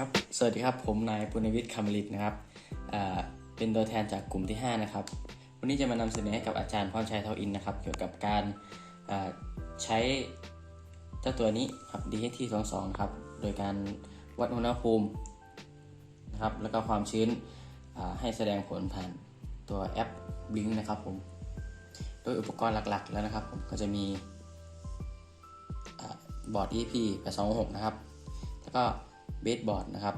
ครับ สวัสดีครับ ผมนายปุณวิทย์คำลิตนะครับ เป็นตัวแทนจากกลุ่มที่ 5 นะครับ วันนี้จะมานำเสนอให้กับอาจารย์พรชัยเทาอินนะครับ เกี่ยวกับการใช้เจ้าตัวนี้ครับ DHT 2 2ครับ โดยการวัดอุณหภูมินะครับ แล้วก็ความชื้นให้แสดงผลผ่านตัวแอป Blink นะครับผม โดยอุปกรณ์หลักๆ แล้วนะครับผม ก็จะมีอาบอร์ด EP 826 นะครับ แล้วก็ เบสบอร์ดนะครับ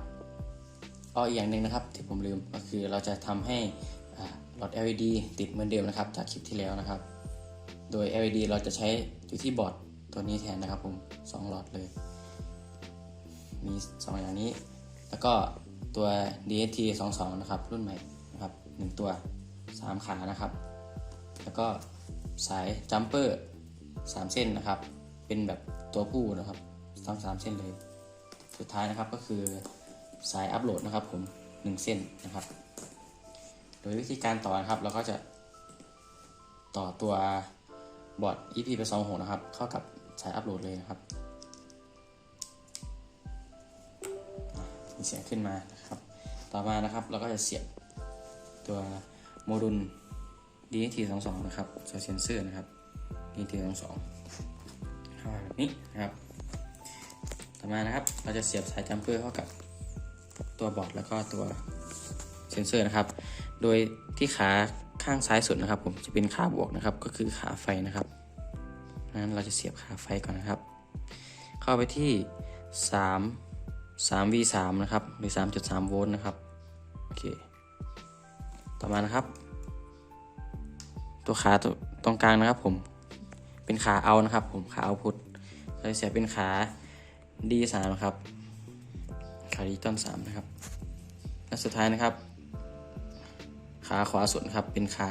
อ้ออีกอย่างหนึ่งนะครับที่ผมลืมก็คือเราจะทำให้หลอด LED ติดเหมือนเดิมนะครับ จากคลิปที่แล้วนะครับ โดย LED เราจะใช้อยู่ที่บอร์ดตัวนี้แทนนะครับผมสองหลอดเลย มีสองอย่างนี้ แล้วก็ตัว DST 22นะครับ รุ่นใหม่นะครับหนึ่งตัว 3 ขานะครับ แล้วก็สายจัมเปอร์3เส้นนะครับ เป็นแบบตัวผู้นะครับทั้ง3เส้นเลย สุดท้ายนะครับก็คือสายอัปโหลดนะครับผม1เส้นนะครับ โดยวิธีการต่อนะครับเราก็จะต่อตัวบอร์ด EP ไป2หนะครับ เข้ากับสายอัปโหลดเลยนะครับมีเสียงขึ้นมานะครับ ต่อมานะครับเราก็จะเสียบตัวโมดูล DHT 2 2 นะครับตัวเซนเซอร์นะครับ d t 2 2 เข้ามาแบบนี้นะครับ ต่อมานะครับ เราจะเสียบสายจัมเปอร์เข้ากับตัวบอร์ดแล้วก็ตัวเซนเซอร์นะครับ โดยที่ขาข้างซ้ายสุดนะครับ ผมจะเป็นขาบวกนะครับ ก็คือขาไฟนะครับนั้นเราจะเสียบขาไฟก่อนนะครับ เข้าไปที่ 3 3 v 3นะครับหรือ 3.3 โวลต์นะครับโอเคต่อมานะครับ ตัวขาตัวตรงกลางนะครับผมเป็นขาเอานะครับ ผมขาเอาพุทเราจะเสียบเป็นขา D3 ครับขาดิจิตอล3นะครับและสุดท้ายนะครับ ขาขวาสุดครับเป็นขา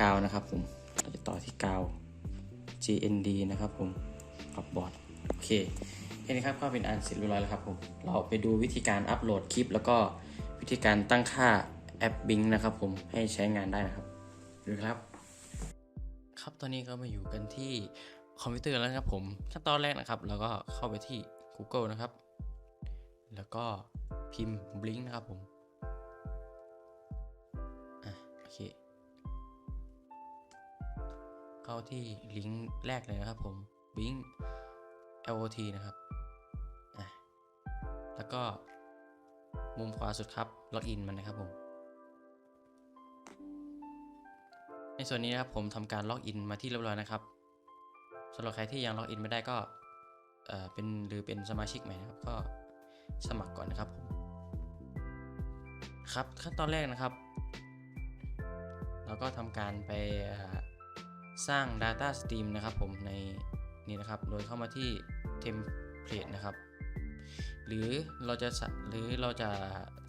กาวนะครับผมเราจะต่อที่กาว GND นะครับผมกับบอร์ดโอเคแค่นี้ครับก็เป็นอันเสร็จเรียบร้อยแล้วครับผมเราไปดูวิธีการอัปโหลดคลิป แล้วก็วิธีการตั้งค่าแอป Bing นะครับผมให้ใช้งานได้นะครับดูครับ ครับตอนนี้ก็มาอยู่กันที่คอมพิวเตอร์แล้วนะครับผมขั้นตอนแรกนะครับเราก็เข้าไปที่ Google นะครับ แล้วก็พิมพ์ Blink นะครับผมอะโอเค เข้าที่ลิงก์แรกเลยนะครับผม Blink LOT นะครับอะแล้วก็มุมขวาสุดครับ ล็อกอินมันนะครับผมในส่วนนี้นะครับผมทำการล็อกอินมาที่เรียบร้อยนะครับสำหรับใครที่ยังล็อกอินไม่ได้ก็ เอ่อเป็นหรือเป็นสมาชิกใหม่นะครับ ก็สมัครก่อนนะครับผมครับขั้นตอนแรกนะครับ เราก็ทำการไปสร้าง Data Stream นะครับผมในนี่นะครับ โดยเข้ามาที่ Template นะครับ หรือเราจะสะหรือเราจะ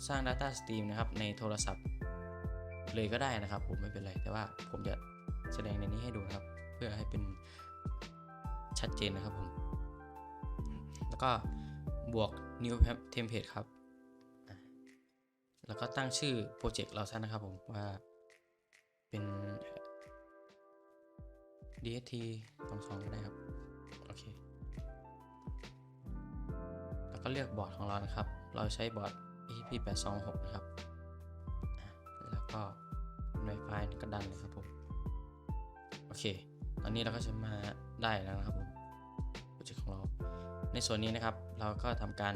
สร้าง Data Stream นะครับในโทรศัพท์เลยก็ได้นะครับ ผมไม่เป็นไร แต่ว่าผมจะแสดงในนี้ให้ดูนะครับ เพื่อให้เป็นชัดเจนนะครับผม แล้วก็บวก new template ครับ แล้วก็ตั้งชื่อโปรเจกต์เราซะนะครับผมว่าเป็น DST 22ก็ได้ครับ โอเค แล้วก็เลือกบอร์ดของเรานะครับ เราใช้บอร์ด EP 826นะครับ แล้วก็ในไฟล์ก็ดันเลยครับผม โอเค ตอนนี้เราก็จะมาได้แล้วนะครับผม ในส่วนนี้นะครับเราก็ทำการ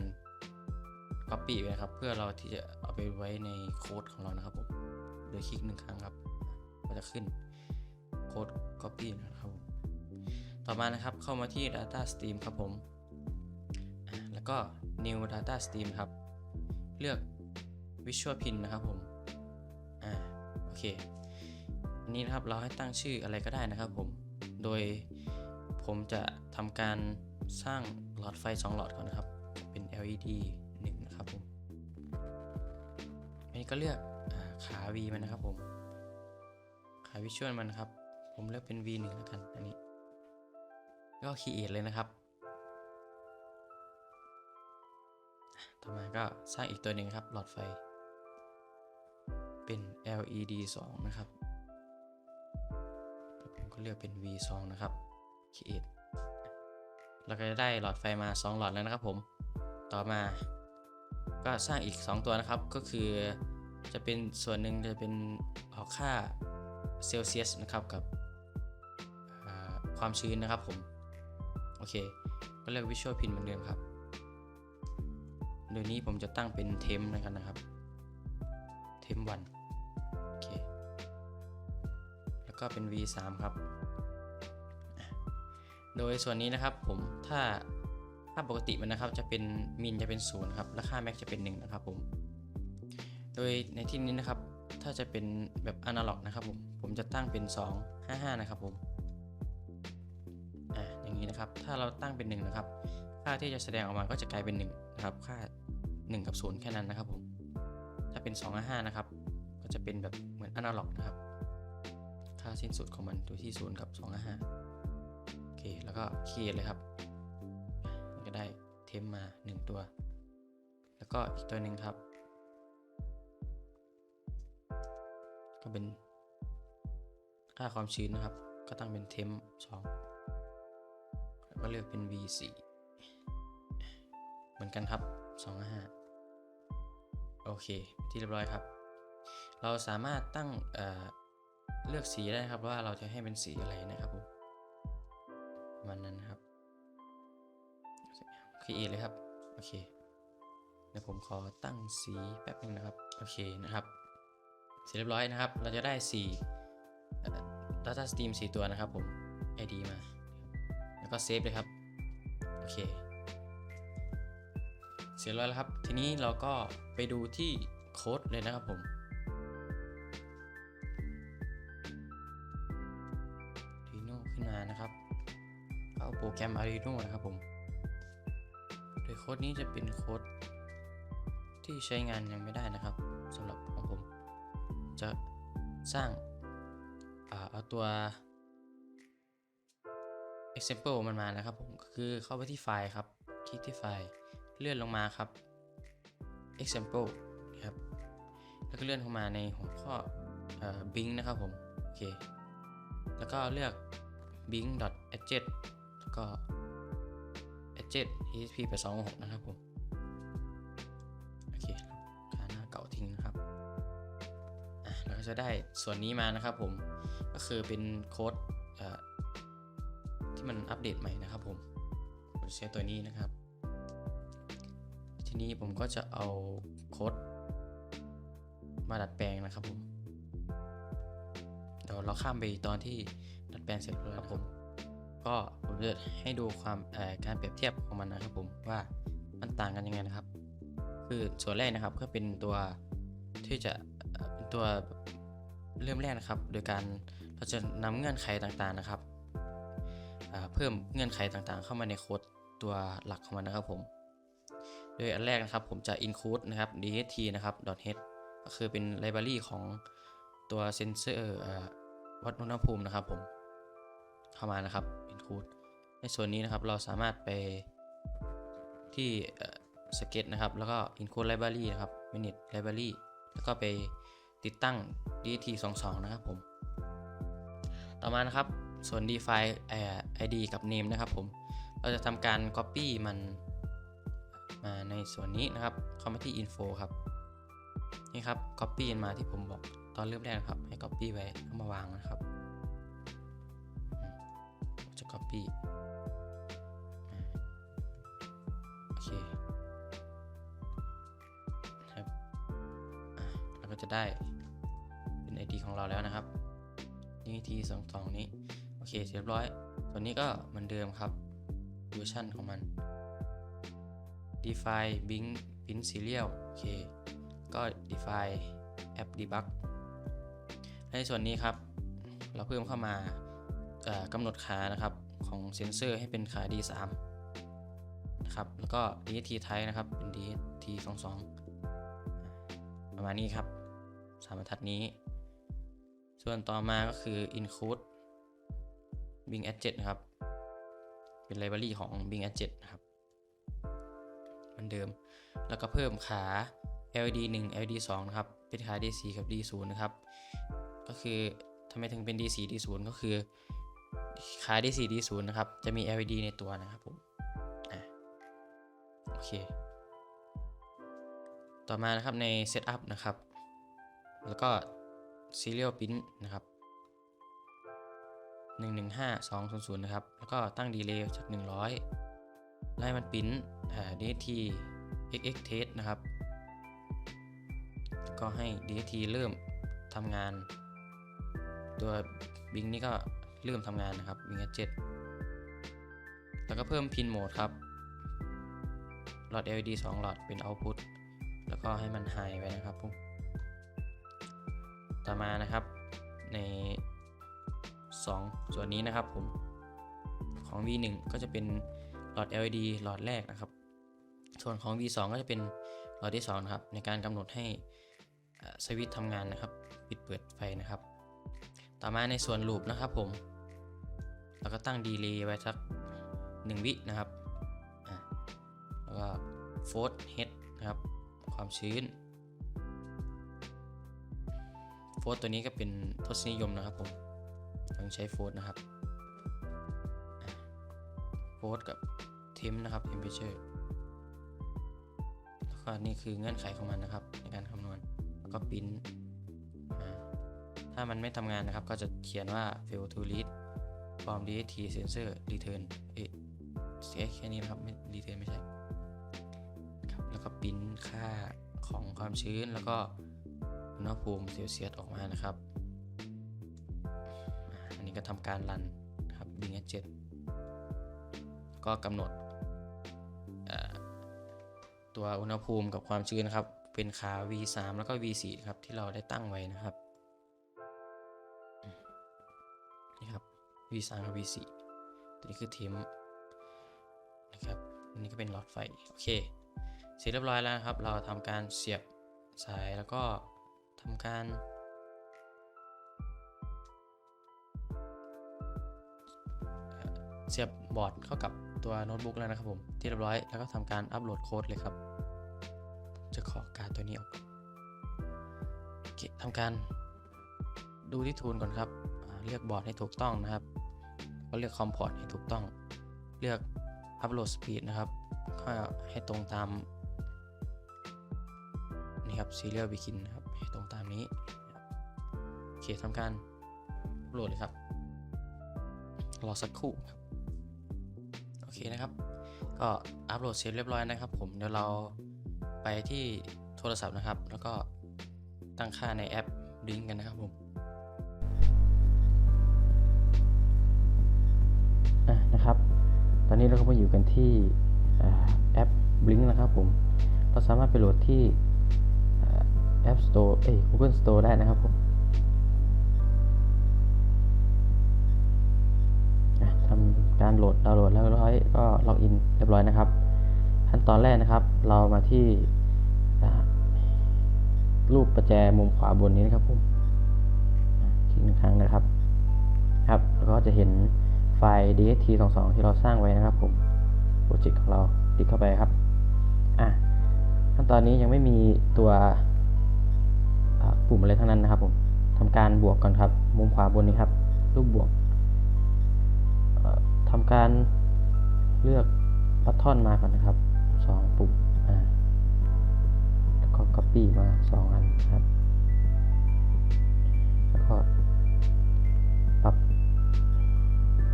Copy ไว้นะครับ เพื่อเราที่จะเอาไปไว้ในโค้ดของเรานะครับผมโดยคลิกหนึ่งครั้งครับ ก็จะขึ้นโค้ด Copy นะครับผมต่อมานะครับเข้ามาที่ Data Stream ครับผม แล้วก็ New Data Stream ครับ เลือก Visual Pin นะครับผมอ่าโอเคอันนี้นะครับเราให้ตั้งชื่ออะไรก็ได้นะครับผม โดยผมจะทำการ สร้างหลอดไฟ 2 หลอดก่อนนะครับ เป็น LED 1 นะครับผม อันนี้ก็เลือกอขา V มันนะครับผม ขาวิชวลมันนะครับ ผมเลือกเป็น V1 แล้วกัน อันนี้ ก็คีเอทเลยนะครับ ต่อมาก็สร้างอีกตัวหนึ่งครับ หลอดไฟ เป็น LED 2 นะครับ ผมก็เลือกเป็น V2 นะครับ Create เราก็จะได้หลอดไฟมา 2 หลอดแล้วนะครับผม ต่อมาก็สร้างอีก 2 ตัวนะครับ ก็คือจะเป็นส่วนหนึ่งจะเป็นออกค่าเซลเซียสนะครับกับความชื้นนะครับผม โอเค ก็เลือก Visual Pin เหมือนเดิมครับ โดยนี้ผมจะตั้งเป็นเทมแล้วกันนะครับ เทมวันโอเค แล้วก็เป็น V3 ครับ โดยส่วนนี้นะครับผมถ้าค่าปกติมันนะครับจะเป็นมินจะเป็น0ครับและค่าแม็กจะเป็น1นะครับผมโดยในที่นี้นะครับถ้าจะเป็นแบบอนาล็อกนะครับผมผมจะตั้งเป็น 2 5 5 นะครับผมอะอย่างนี้นะครับถ้าเราตั้งเป็น 1 นะครับ ค่าที่จะแสดงออกมาก็จะกลายเป็น1นะครับค่า 1 กับ 0 แค่นั้นนะครับผมถ้าเป็น 2 5 5 นะครับ ก็จะเป็นแบบเหมือนอนาล็อกนะครับ ค่าสิ้นสุดของมันอยู่ที่0กับ2 5 5 เค แล้วก็คีย์เลยครับมันก็ได้เทมมา 1 ตัว แล้วก็อีกตัวหนึ่งครับ ก็เป็นค่าความชื้นนะครับ ก็ตั้งเป็นเทม2แล้วก็เลือกเป็น V4 เหมือนกันครับ 2.5 โอเค ที่เรียบร้อยครับ เราสามารถตั้งเเลือกสีได้ครับว่าเราจะให้เป็นสีอะไรนะครับผม มันนั้นครับครีเอทเลยครับ โอเค เดี๋ยวผมขอตั้งสีแป๊บนึงนะครับ โอเคนะครับ เสร็จเรียบร้อยนะครับ เราจะได้4เอ่ Data Stream 4 ตัวนะครับผม ID มา แล้วก็เซฟเลยครับ โอเค เสร็จแล้วแล้วครับ ทีนี้เราก็ไปดูที่โค้ดเลยนะครับผม รแกรม Arduino นะครับผม โดยโค้ดนี้จะเป็นโค้ดที่ใช้งานยังไม่ได้นะครับสำหรับของผม จะสร้างอาเอาตัว example มันมานะครับผมก็คือเข้าไปที่ไฟล์ครับ คลิกที่ไฟล์เลื่อนลงมาครับ example นะครับแล้วก็เลื่อนเข้ามาในหัวข้ออ bing นะครับผม โอเค แล้วก็เลือก bing adject แล้วก็ Adjet esp 826นะครับผม โอเคค่าหน้าเก่าทิ้งนะครับ อะเราก็จะได้ส่วนนี้มานะครับผม ก็คือเป็นโค้ดอ่อที่มันอัปเดตใหม่นะครับผมผมใช้ตัวนี้นะครับ ทีนี้ผมก็จะเอาโค้ดมาดัดแปลงนะครับผม เดี๋ยวเราข้ามไปตอนที่ดัดแปลงเสร็จแล้วนะครับผม ก็ผมจะให้ดูความการเปรียบเทียบของมันนะครับผมว่ามันต่างกันยังไงนะครับ คือส่วนแรกนะครับก็เป็นตัวที่จะเป็นตัวเริ่มแรกนะครับ โดยการเราจะนำเงื่อนไขต่างๆนะครับเพิ่มเงื่อนไขต่างๆ เข้ามาในโค้ดตัวหลักของมันนะครับผมโดยอันแรกนะครับผมจะ include นะครับ dht นะครับ .h ก็คือเป็น library ของตัวเซนเซอร์วัดอุณหภูมินะครับผมเข้ามานะครับ include ในส่วนนี้นะครับเราสามารถไปที่สเก็ตนะครับ แล้วก็ include library นะครับ minute library แล้วก็ไปติดตั้ง dt 22 นะครับผม ต่อมานะครับส่วน define เอ่อ id กับ name นะครับผม เราจะทำการ copy มันมาในส่วนนี้นะครับ เข้ามาที่ info ครับ นี่ครับ copy มันมาที่ผมบอกตอนเริ่มแรกนะครับ ให้ copy ไว้แล้วมาวางนะครับ Copy โอเคครับเราก็จะได้เป็น ID ของเราแล้วนะครับนี่ทีสองสองนี้ โอเคเสร็จเรียบร้อย ตัวนี้ก็เหมือนเดิมครับเวอร์ชันของมัน define bing pin serial โอเค ก็ define app debug ในส่วนนี้ครับ เราเพิ่มเข้ามา กำหนดขานะครับของเซนเซอร์ให้เป็นขา D3 นะครับ แล้วก็ DHT type นะครับ เป็น DHT 22ประมาณนี้ครับสามบรรทัดนี้ ส่วนต่อมาก็คือ include Bing Adjet นะครับ เป็น library ของ Bing Adjet นะครับเหมือนเดิม แล้วก็เพิ่มขา LED 1 LED 2นะครับ เป็นขา DC กับ D0 นะครับ ก็คือทำไมถึงเป็น DC D0 ก็คือ ขา DC D0 นะครับ จะมี LED ในตัวนะครับผมอโอเค ต่อมานะครับใน Setup นะครับ แล้วก็ Serial Pin นะครับ 115200 นะครับ แล้วก็ตั้งดีเลย์จาก 100 ไล่มันปิ้นอ่า DST XX test นะครับ ก็ให้ DST เริ่มทำงาน ตัวบิงนี่ก็ เริ่มทำงานนะครับบิง7แล้วก็เพิ่มพินโหมดครับหลอด LED 2 หลอดเป็น output แล้วก็ให้มัน high ไว้นะครับผมต่อมานะครับใน 2 ส่วนนี้นะครับผมของ V1 ก็จะเป็นหลอด LED หลอดแรกนะครับ ส่วนของ V2 ก็จะเป็นหลอดที่2ครับในการกำหนดให้สวิตช์ทำงานนะครับ ปิดเปิดไฟนะครับ ต่อมาในส่วนลูปนะครับผม เราก็ตั้งดีเลย์ไว้สัก 1 วินะครับแล้วก็โฟร์เฮดนะครับ ความชื้นโฟร์ตัวนี้ก็เป็นทศนิยมนะครับผมต้องใช้โฟร์นะครับโฟร์กับเทมนะครับ temperature แล้วก็นี่คือเงื่อนไขของมันนะครับ ในการคำนวณแล้วก็ปิ้น ถ้ามันไม่ทำงานนะครับ ก็จะเขียนว่า fail to read from DHT sensor return เอ๊ะเสียแค่นี้นะครับไม่ return ไม่ใช่ครับแล้วก็ปริ้นค่าของความชื้นแล้วก็อุณหภูมิเซลเซียสออกมานะครับ อันนี้ก็ทำการรันครับบิงเจ็ดก็กำหนดตัวอุณหภูมิกับความชื้นนะครับ เป็นขา V3 แล้วก็ V4 ครับ ที่เราได้ตั้งไว้นะครับ V3 กับ V4 ตัวนี้คือเทมนะครับอันนี้ก็เป็นหลอดไฟ โอเค เสร็จเรียบร้อยแล้วนะครับ เราทำการเสียบสายแล้วก็ทำการ เสียบบอร์ดเข้ากับตัวโน้ตบุ๊กแล้วนะครับผมที่เรียบร้อยแล้วก็ทำการอัปโหลดโค้ดเลยครับ จะขอการตัวนี้ออกโอเคทำการดูที่ทูลก่อนครับ เลือกบอร์ดให้ถูกต้องนะครับ ก็เลือกคอมพอร์ตให้ถูกต้อง เลือกอัปโหลดสปีดนะครับก็ให้ตรงตามนี่ครับ serial begin นะครับให้ตรงตามนี้โอเคทำการอัปโหลดเลยครับ รอสักครู่ครับโอเคนะครับ ก็อัปโหลดเสร็จเรียบร้อยนะครับ ผมเดี๋ยวเราไปที่โทรศัพท์นะครับ แล้วก็ตั้งค่าในแอป Link กันนะครับผม นะครับ ตอนนี้เราก็มาอยู่กันที่แอป Blink นะครับผม เราสามารถไปโหลดที่อ่า App Store เอ้ย Google Store ได้นะครับผมทำการโหลดดาวน์โหลดแล้วร้อยก็ล็อกอินเรียบร้อยนะครับ ขั้นตอนแรกนะครับ เรามาที่รูปประแจมุมขวาบนนี้นะครับผมคลิกหนึ่งครั้งนะครับ ครับแล้วก็จะเห็น ไฟล์ dxt22 ที่เราสร้างไว้นะครับผมโปรเจกต์ของเราติดเข้าไปครับอะขั้นตอนนี้ยังไม่มีตัวปุ่มอะไรทั้งนั้นนะครับผมทำการบวกก่อนครับมุมขวาบนนี้ครับรูปบวกทำการเลือกบัตทอนมาก่อนนะครับสองปุ่มอ่าแล้วก็ copy มาสองอันครับ แล้วก็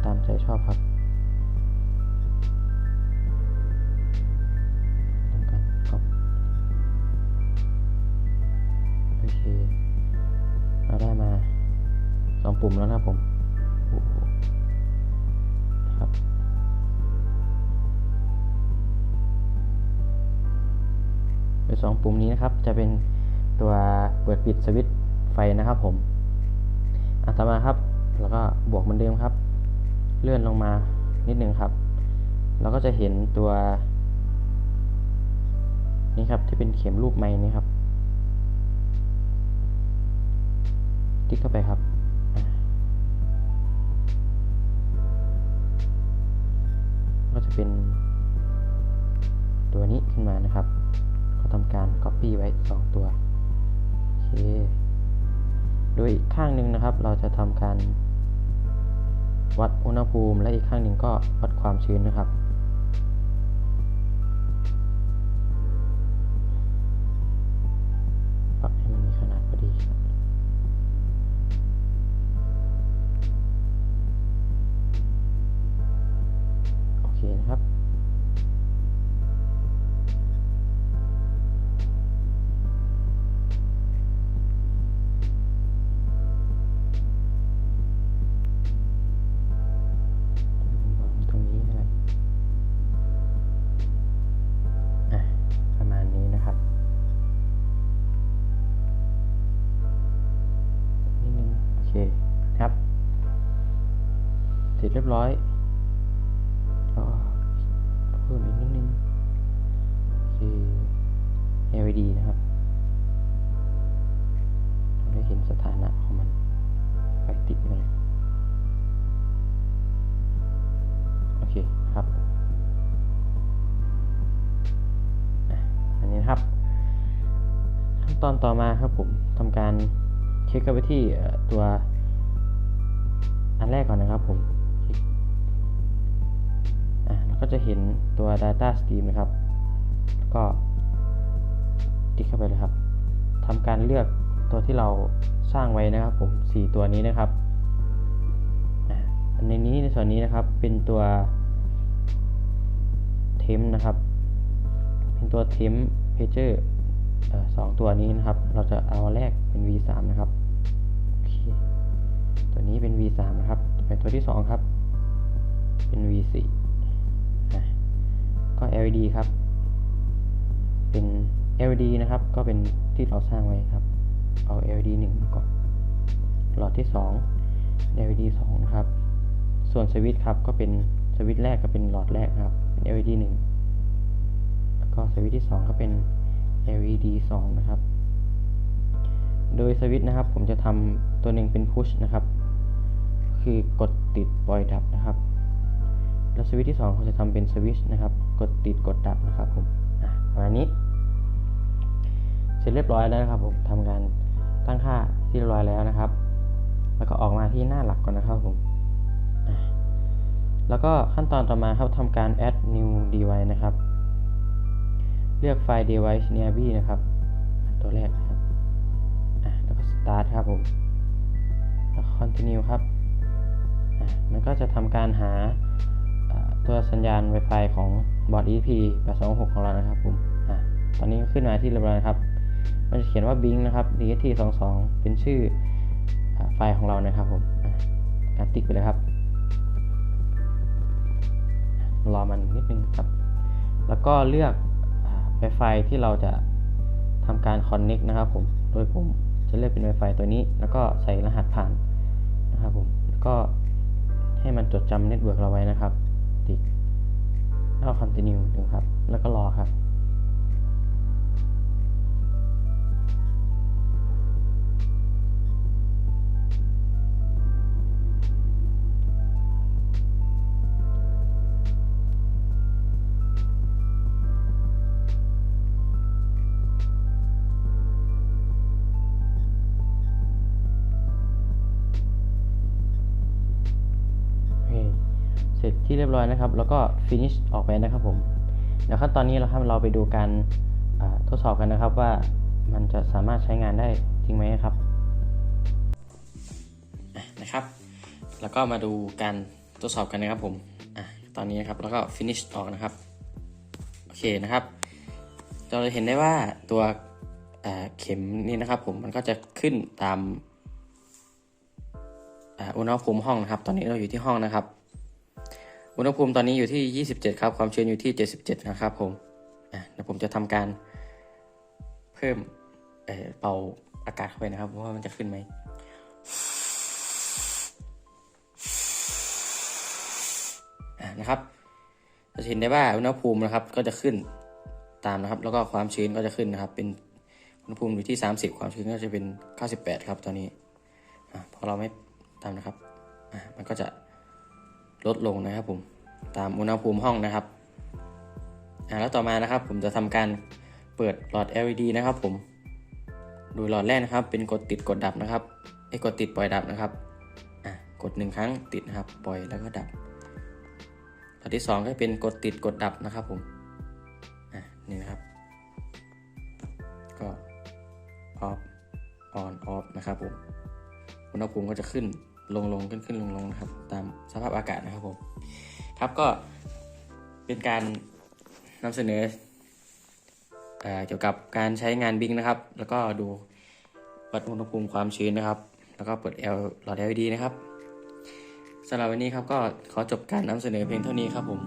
ตามใจชอบครับทำการก๊อปโอเคเราได้มาสองปุ่มแล้วนะครับผมครับโดยสองปุ่มนี้นะครับจะเป็นตัวเปิดปิดสวิตช์ไฟนะครับผมอะต่อมาครับ แล้วก็บวกเหมือนเดิมครับ เลื่อนลงมานิดนึงครับ เราก็จะเห็นตัวนี่ครับที่เป็นเข็มรูปไม้นี่ครับคลิกเข้าไปครับ ก็จะเป็นตัวนี้ขึ้นมานะครับก็ทำการ Copy ไว้ 2 ตัวโอเคโดยอีกข้างหนึ่งนะครับ เราจะทำการ วัดอุณหภูมิและอีกข้างหนึ่งก็วัดความชื้นนะครับ ยบร้อยเพิ่มอีกนิดนึงคือ LED นะครับได้เห็นสถานะของมันไฟติดมาเลยโอเคครับ อันนี้นครับ ขั้นตอนต่อมาครับผมทำการเช็คเข้าไปที่ตัวอันแรกก่อนนะครับผม ก็จะเห็นตัว Data Stream นะครับ ก็ติ๊กเข้าไปเลยครับทำการเลือกตัวที่เราสร้างไว้นะครับผม 4 ตัวนี้นะครับอันในนี้ในส่วนนี้นะครับเป็นตัวเทมนะครับ เป็นตัวเทมเพเจอร์สองตัวนี้นะครับ เราจะเอาแรกเป็น v3 นะครับโอเคตัวนี้เป็น v3 นะครับเป็นตัวที่ 2 ครับ เป็น v4 อ่ led ครับ เป็น led นะครับ ก็เป็นที่เราสร้างไว้ครับ เอา led 1มาก่อนหลอดที่ 2 led 2นะครับ ส่วนสวิตช์ครับก็เป็นสวิตช์แรกก็เป็นหลอดแรกครับ led 1แล้วก็สวิตช์ที่ 2 ก็เป็น led 2 นะครับ โดยสวิตช์นะครับ ผมจะทำตัวหนึ่งเป็น push นะครับ คือกดติดปล่อยดับนะครับ แล้วสวิตช์ที่2เขาจะทำเป็นสวิตช์นะครับ กดติดกดดับนะครับผมอะประมาณนี้ เสร็จเรียบร้อยแล้วนะครับผมทำการตั้งค่าที่เรียบร้อยแล้วนะครับ แล้วก็ออกมาที่หน้าหลักก่อนนะครับผม แล้วก็ขั้นตอนต่อมาครับทำการ add new device นะครับ เลือกไฟล์ device nearby นะครับ ตัวแรกนะครับ แล้วก็ start ครับผม แล้ว continue ครับ มันก็จะทำการหา ตัวสัญญาณ Wi-Fi ของบอร์ด EP 826 ของเรานะครับผมอะตอนนี้ขึ้นมาที่เรียบร้อยนครับ มันจะเขียนว่า Bing นะครับ DHT 22 เป็นชื่ออไฟล์ของเรานะครับผมการติ๊กไปเลยครับ รอมันนิดนึงครับ แล้วก็เลือกอ Wi-Fi ที่เราจะทำการ Connect นะครับผม โดยผมจะเลือกเป็น Wi-Fi ตัวนี้ แล้วก็ใส่รหัสผ่านนะครับผมแล้วก็ให้มันจดจำเน็ตเวิร์กเราไว้นะครับ ก็ continue ดูครับ แล้วก็รอครับ ร็จที่เรียบร้อยนะครับ แล้วก็ finish ออกไปนะครับผมเดี๋ยวขั้นตอนนี้เราครับเราไปดูการทดสอบกันนะครับว่ามันจะสามารถใช้งานได้จริงไหมครับนะครับ แล้วก็มาดูการทดสอบกันนะครับผมอะตอนนี้นะครับแล้วก็ finish ออกนะครับโอเคนะครับ เราจะเห็นได้ว่าตัวเข็มนี่นะครับผมมันก็จะขึ้นตามอุณหภูมิห้องนะครับ ตอนนี้เราอยู่ที่ห้องนะครับ อุณหภูมิตอนนี้อยู่ที่ 27 ครับ ความชื้นอยู่ที่ 77 นะครับผมอะเดี๋ยวผมจะทำการเพิ่มเเป่าอากาศเข้าไปนะครับว่ามันจะขึ้นไหมนะครับจะเห็นได้ว่าอุณหภูมินะครับก็จะขึ้นตามนะครับ แล้วก็ความชื้นก็จะขึ้นนะครับ เป็นอุณหภูมิอยู่ที่ 30 ความชื้นก็จะเป็น 98 ครับตอนนี้อพอเราไม่ตามนะครับมันก็จะ ลดลงนะครับผมตามอุณหภูมิห้องนะครับอะแล้วต่อมานะครับ ผมจะทำการเปิดหลอด LED นะครับผมดูหลอดแรกนะครับ เป็นกดติดกดดับนะครับไอ้กดติดปล่อยดับนะครับอะกดหนึ่งครั้งติดนะครับ ปล่อยแล้วก็ดับหลอดที่สองก็เป็นกดติดกดดับนะครับผมอะนี่นะครับ ก็ off on off นะครับผมอุณหภูมิก็จะขึ้น ลงลงขึ้นขึ้นลงลงนะครับ ตามสภาพอากาศนะครับผมครับก็เป็นการนำเสนอเอเกี่ยวกับการใช้งานบิงนะครับ แล้วก็ดูวัดอุณหภูมิความชื้นนะครับ แล้วก็เปิด L หลอด LED นะครับสำหรับวันนี้ครับก็ขอจบการนำเสนอเพียงเท่านี้ครับผม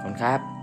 ขอบคุณครับ